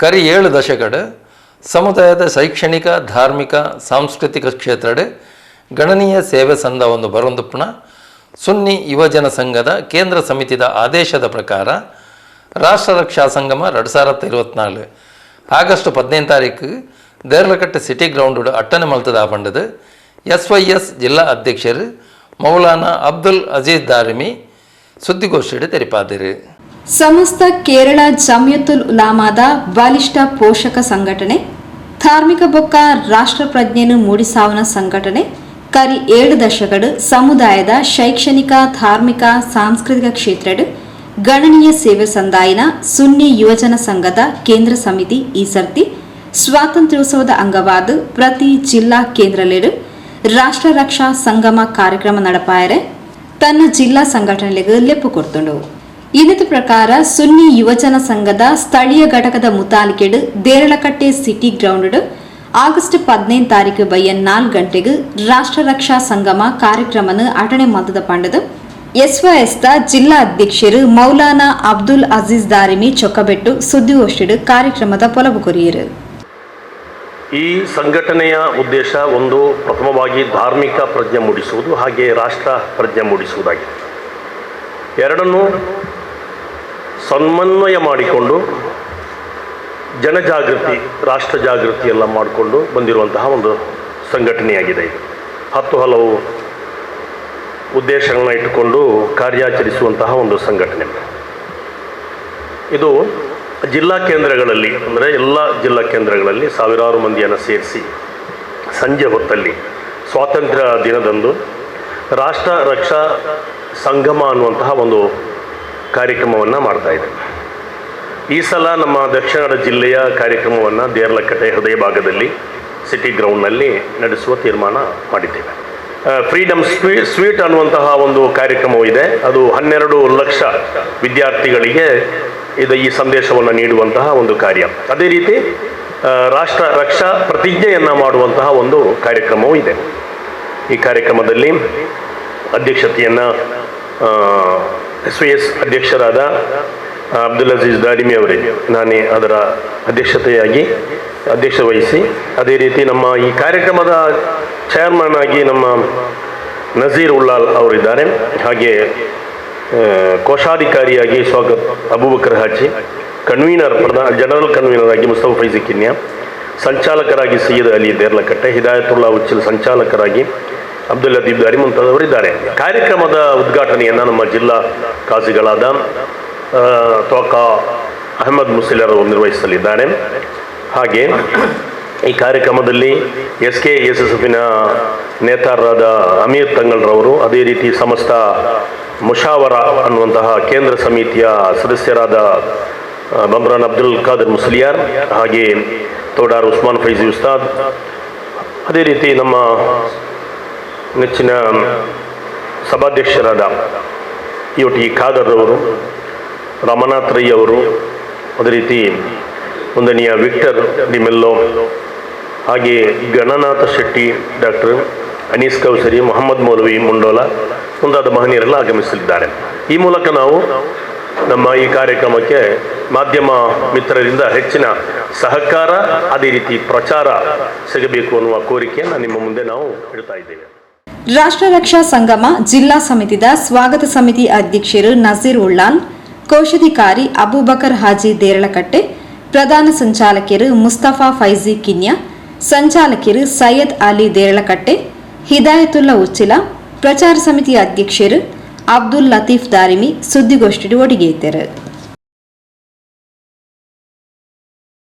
ಕರಿ ಏಳು ದಶಕಡ್ ಸಮುದಾಯದ ಶೈಕ್ಷಣಿಕ, ಧಾರ್ಮಿಕ, ಸಾಂಸ್ಕೃತಿಕ ಕ್ಷೇತ್ರಡೆ ಗಣನೀಯ ಸೇವೆ ಸಂದ ಒಂದು ಬರೊಂದುಪ್ಪಣ. ಸುನ್ನಿ ಯುವಜನ ಸಂಘದ ಕೇಂದ್ರ ಸಮಿತಿದ ಆದೇಶದ ಪ್ರಕಾರ ರಾಷ್ಟ್ರ ರಕ್ಷಾ ಸಂಗಮ ಎರಡು ಸಾವಿರದ ಇರುವತ್ನಾಲ್ಕು ಆಗಸ್ಟ್ ಹದಿನೈದು ತಾರೀಕು ದೇರ್ಲಕಟ್ಟೆ ಸಿಟಿ ಗ್ರೌಂಡ್ ಅಟ್ಟನೆ ಮಲ್ತದ ಪಂಡದು ಎಸ್ ವೈ ಎಸ್ ಜಿಲ್ಲಾ ಅಧ್ಯಕ್ಷರು ಮೌಲಾನಾ ಅಬ್ದುಲ್ ಅಜೀಜ್ ದಾರಿಮಿ ಸುದ್ದಿಗೋಷ್ಠಿಯಡೆ ತೆರಿಪಾದಿರು. ಸಮಸ್ತ ಕೇರಳ ಜಮಿಯತುಲ್ ಉಲಾಮಾದ ಬಲಿಷ್ಠ ಪೋಷಕ ಸಂಘಟನೆ, ಧಾರ್ಮಿಕ ಬೊಕ್ಕ ರಾಷ್ಟ್ರ ಪ್ರಜ್ಞೆನು ಮೂಡಿಸಾವನ ಸಂಘಟನೆ, ಕರಿ ಏಳು ದಶಕಡು ಸಮುದಾಯದ ಶೈಕ್ಷಣಿಕ, ಧಾರ್ಮಿಕ, ಸಾಂಸ್ಕೃತಿಕ ಕ್ಷೇತ್ರಡು ಗಣನೀಯ ಸೇವೆ ಸಂದಾಯಿನ ಸುನ್ನಿ ಯುವಜನ ಸಂಘದ ಕೇಂದ್ರ ಸಮಿತಿ ಈ ಸರ್ತಿ ಸ್ವಾತಂತ್ರ್ಯೋತ್ಸವದ ಅಂಗವಾದ ಪ್ರತಿ ಜಿಲ್ಲಾ ಕೇಂದ್ರಲೆಡು ರಾಷ್ಟ್ರ ರಕ್ಷಾ ಸಂಗಮ ಕಾರ್ಯಕ್ರಮ ನಡಪಾಯರೆ ತನ್ನ ಜಿಲ್ಲಾ ಸಂಘಟನೆಗೆ ಲೆಪ್ಪು ಕೊಡ್ತುಂಡು. ಇದರ ಪ್ರಕಾರ ಸುನ್ನಿ ಯುವಜನ ಸಂಘದ ಸ್ಥಳೀಯ ಘಟಕದ ಮುತಾಲಿಕೆಡು ದೇರಳಕಟ್ಟೆ ಸಿಟಿ ಗ್ರೌಂಡ್ ಆಗಸ್ಟ್ ಪದಿನೈದು ತಾರೀಕು ಬಯ್ಯ ನಾಲ್ಕು ಗಂಟೆಗೆ ರಾಷ್ಟ್ರ ರಕ್ಷಾ ಸಂಗಮ ಕಾರ್ಯಕ್ರಮನ ಅಟಣೆ ಮತದ ಪಂಡದು. ಎಸ್ವೈಎಸ್ದ ಜಿಲ್ಲಾ ಅಧ್ಯಕ್ಷರು ಮೌಲಾನಾ ಅಬ್ದುಲ್ ಅಜೀಜ್ ದಾರಿಮಿ ಚೊಕ್ಕಬೆಟ್ಟು ಸುದ್ದಿಗೋಷ್ಠಿಡು ಕಾರ್ಯಕ್ರಮದ ಪೊಲವು ಕೊರಿಯರು. ಈ ಸಂಘಟನೆಯ ಉದ್ದೇಶ ಒಂದು ಪ್ರಥಮವಾಗಿ ಧಾರ್ಮಿಕ ಪ್ರಜ್ಞೆ ಮೂಡಿಸುವುದು ಹಾಗೆ ರಾಷ್ಟ್ರ ಪ್ರಜ್ಞೆ ಮೂಡಿಸುವುದಾಗಿದೆ. ಎರಡನ್ನೂ ಸಮನ್ವಯ ಮಾಡಿಕೊಂಡು ಜನಜಾಗೃತಿ ರಾಷ್ಟ್ರ ಜಾಗೃತಿ ಎಲ್ಲ ಮಾಡಿಕೊಂಡು ಬಂದಿರುವಂತಹ ಒಂದು ಸಂಘಟನೆಯಾಗಿದೆ ಇದು. ಹತ್ತು ಹಲವು ಉದ್ದೇಶಗಳನ್ನ ಇಟ್ಟುಕೊಂಡು ಕಾರ್ಯಾಚರಿಸುವಂತಹ ಒಂದು ಸಂಘಟನೆ. ಇದು ಜಿಲ್ಲಾ ಕೇಂದ್ರಗಳಲ್ಲಿ, ಅಂದರೆ ಎಲ್ಲ ಜಿಲ್ಲಾ ಕೇಂದ್ರಗಳಲ್ಲಿ ಸಾವಿರಾರು ಮಂದಿಯನ್ನು ಸೇರಿಸಿ ಸಂಜೆ ಹೊತ್ತಲ್ಲಿ ಸ್ವಾತಂತ್ರ್ಯ ದಿನದಂದು ರಾಷ್ಟ್ರ ರಕ್ಷಾ ಸಂಗಮ ಅನ್ನುವಂತಹ ಒಂದು ಕಾರ್ಯಕ್ರಮವನ್ನು ಮಾಡ್ತಾ ಇದೆ. ಈ ಸಲ ನಮ್ಮ ದಕ್ಷಿಣ ಕನ್ನಡ ಜಿಲ್ಲೆಯ ಕಾರ್ಯಕ್ರಮವನ್ನು ದೇರ್ಲಕಟ್ಟೆ ಹೃದಯ ಭಾಗದಲ್ಲಿ ಸಿಟಿ ಗ್ರೌಂಡ್ನಲ್ಲಿ ನಡೆಸುವ ತೀರ್ಮಾನ ಮಾಡಿದ್ದೇವೆ. ಫ್ರೀಡಮ್ ಸ್ವೀ ಸ್ವೀಟ್ ಅನ್ನುವಂತಹ ಒಂದು ಕಾರ್ಯಕ್ರಮವೂ ಇದೆ. ಅದು ಹನ್ನೆರಡು ಲಕ್ಷ ವಿದ್ಯಾರ್ಥಿಗಳಿಗೆ ಇದು ಈ ಸಂದೇಶವನ್ನು ನೀಡುವಂತಹ ಒಂದು ಕಾರ್ಯ. ಅದೇ ರೀತಿ ರಾಷ್ಟ್ರ ರಕ್ಷಾ ಪ್ರತಿಜ್ಞೆಯನ್ನು ಮಾಡುವಂತಹ ಒಂದು ಕಾರ್ಯಕ್ರಮವೂ ಇದೆ. ಈ ಕಾರ್ಯಕ್ರಮದಲ್ಲಿ ಅಧ್ಯಕ್ಷತೆಯನ್ನು ಎಸ್ ವಿ ಎಸ್ ಅಧ್ಯಕ್ಷರಾದ ಅಬ್ದುಲ್ ಅಜೀಜ್ ದಾಡಿಮಿ ಅವರೇ. ನಾನೇ ಅದರ ಅಧ್ಯಕ್ಷತೆಯಾಗಿ ಅಧ್ಯಕ್ಷ ವಹಿಸಿ, ಅದೇ ರೀತಿ ನಮ್ಮ ಈ ಕಾರ್ಯಕ್ರಮದ ಚೇರ್ಮನ್ ಆಗಿ ನಮ್ಮ ನಜೀರ್ ಉಲ್ಲಾಲ್ ಅವರಿದ್ದಾರೆ. ಹಾಗೆ ಕೋಶಾಧಿಕಾರಿಯಾಗಿ ಸ್ವಾಗತ್, ಅಬೂಬಕರ್ ಹಾಜಿ ಕನ್ವೀನರ್ ಪ್ರಧಾನ ಜನರಲ್ ಕನ್ವೀನರ್ ಆಗಿ ಮುಸ್ತಫಾ ಫೈಜಿ ಕಿನ್ಯಾ, ಸಂಚಾಲಕರಾಗಿ ಸೈಯದ್ ಅಲಿ ದೇರ್ಲಕಟ್ಟೆ, ಹಿದಾಯತುಲ್ಲಾ ಉಚ್ಚಿಲ್ ಸಂಚಾಲಕರಾಗಿ ಅಬ್ದುಲ್ ಲದೀಬ್ ದಾರಿ ಮುಂತಾದವರಿದ್ದಾರೆ. ಕಾರ್ಯಕ್ರಮದ ಉದ್ಘಾಟನೆಯನ್ನು ನಮ್ಮ ಜಿಲ್ಲಾ ಖಾಸಿಗಳಾದ ಆ, ತೋಕಾ ಅಹಮದ್ ಅವರು ನಿರ್ವಹಿಸಲಿದ್ದಾರೆ. ಹಾಗೆ ಈ ಕಾರ್ಯಕ್ರಮದಲ್ಲಿ ಎಸ್ ಕೆ ಎಸ್ ಎಸ್ ಎಫಿನ ನೇತಾರರಾದ ಅಮೀರ್ ತಂಗಲ್ರವರು ಅದೇ ರೀತಿ ಸಮಸ್ತ ಮುಷಾವರ ಅನ್ನುವಂತಹ ಕೇಂದ್ರ ಸಮಿತಿಯ ಸದಸ್ಯರಾದ ಬಮ್ರಾನ್ ಅಬ್ದುಲ್ ಖಾದರ್ ಮುಸ್ಲಿಯಾರ್ ಹಾಗೆ ತೋಡಾರ್ ಉಸ್ಮಾನ್ ಫೈಜಿ ಉಸ್ತಾದ್ ಅದೇ ರೀತಿ ನಮ್ಮ ನೆಚ್ಚಿನ ಸಭಾಧ್ಯಕ್ಷರಾದ ಯು ಟಿ ಖಾದರ್ ರಮನಾಥ್ ರೈ ಅವರು ಅದೇ ರೀತಿ ಒಂದನೆಯ ವಿಕ್ಟರ್ ಡಿ ಮೆಲ್ಲೋ ಹಾಗೆ ಗಣನಾಥ ಶೆಟ್ಟಿ, ಡಾಕ್ಟರ್ ಅನೀಸ್ ಕೌಸರಿ, ಮೊಹಮ್ಮದ್ ಮೌಲವಿ ಮುಂಡೋಲ ಮುಂತಾದ ಮಹನೀಯರೆಲ್ಲ ಆಗಮಿಸಲಿದ್ದಾರೆ. ಈ ಮೂಲಕ ನಾವು ನಮ್ಮ ಈ ಕಾರ್ಯಕ್ರಮಕ್ಕೆ ಮಾಧ್ಯಮ ಮಿತ್ರರಿಂದ ಹೆಚ್ಚಿನ ಸಹಕಾರ, ಅದೇ ರೀತಿ ಪ್ರಚಾರ ಸಿಗಬೇಕು ಅನ್ನುವ ಕೋರಿಕೆಯನ್ನು ನಿಮ್ಮ ಮುಂದೆ ನಾವು ಇಡ್ತಾ ಇದ್ದೇವೆ. ರಾಷ್ಟ್ರ ರಕ್ಷಾ ಸಂಗಮ ಜಿಲ್ಲಾ ಸಮಿತಿದ ಸ್ವಾಗತ ಸಮಿತಿ ಅಧ್ಯಕ್ಷರು ನಜೀರ್ ಉಳ್ಳಾಲ್ ಕೋಶಾಧಿಕಾರಿ ಅಬೂಬಕರ್ ಹಾಜಿ ದೇರಳಕಟ್ಟೆ, ಪ್ರಧಾನ ಸಂಚಾಲಕರು ಮುಸ್ತಫಾ ಫೈಜಿ ಕಿನ್ಯಾ ಸಂಚಾಲಕರು ಸೈಯದ್ ಅಲಿ ದೇರಳಕಟ್ಟೆ, ಹಿದಾಯತುಲ್ಲಾ ಉಚ್ಚಿಲ, ಪ್ರಚಾರ ಸಮಿತಿ ಅಧ್ಯಕ್ಷರು ಅಬ್ದುಲ್ ಲತೀಫ್ ದಾರಿಮಿ ಸುದ್ದಿಗೋಷ್ಠಿ ಒಡಿಗೆ ಇದ್ದರು